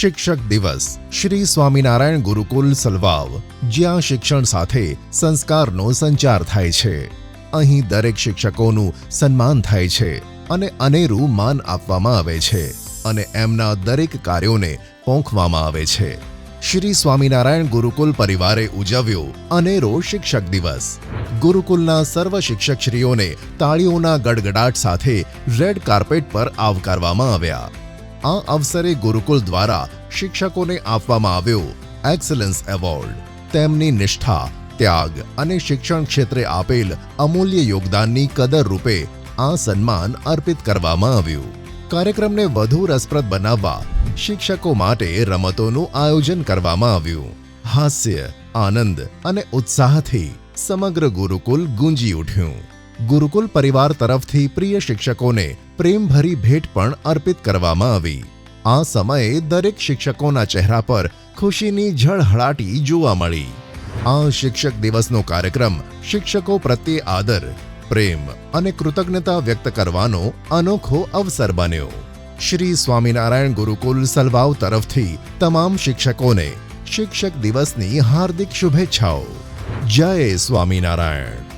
શિક્ષક દિવસ. શ્રી સ્વામિનારાયણ ગુરુકુલ સલવાવ, જ્યાં શિક્ષણ સાથે સંસ્કારનો સંચાર થાય છે. અહીં દરેક શિક્ષકોનું સન્માન થાય છે અને અનેરું માન આપવામાં આવે છે અને એમના દરેક કાર્યોને પોંખવામાં આવે છે. શ્રી સ્વામિનારાયણ ગુરુકુલ પરિવારે ઉજવ્યો અનેરો શિક્ષક દિવસ. ગુરુકુલના સર્વ શિક્ષકશ્રીઓને તાળીઓના ગડગડાટ સાથે રેડ કાર્પેટ પર આવકારવામાં આવ્યા. આ અવસરે ગુરુકુલ દ્વારા શિક્ષકોને આપવામાં આવ્યો એક્સલન્સ એવોર્ડ. તેમની નિષ્ઠા, ત્યાગ અને શિક્ષણ ક્ષેત્રે આપેલ અમૂલ્ય યોગદાનની કદર રૂપે આ સન્માન અર્પિત કરવામાં આવ્યું. કાર્યક્રમને વધુ રસપ્રદ બનાવવા શિક્ષકો માટે રમતોનું આયોજન કરવામાં આવ્યું. હાસ્ય, આનંદ અને ઉત્સાહથી સમગ્ર ગુરુકુલ ગુંજી ઉઠ્યું. ગુરુકુલ પરિવાર તરફથી પ્રિય શિક્ષકોને પ્રેમભરી ભેટ પણ અર્પિત કરવામાં આવી. આ સમયે દરેક શિક્ષકોના ચહેરા પર ખુશીની ઝળહળાટી જોવા મળી. આ શિક્ષક દિવસનો કાર્યક્રમ શિક્ષકો પ્રત્યે આદર, પ્રેમ અને કૃતજ્ઞતા વ્યક્ત કરવાનો અનોખો અવસર બન્યો. શ્રી સ્વામિનારાયણ ગુરુકુલ સલવાવ તરફથી તમામ શિક્ષકોને શિક્ષક દિવસની હાર્દિક શુભેચ્છાઓ. જય સ્વામિનારાયણ.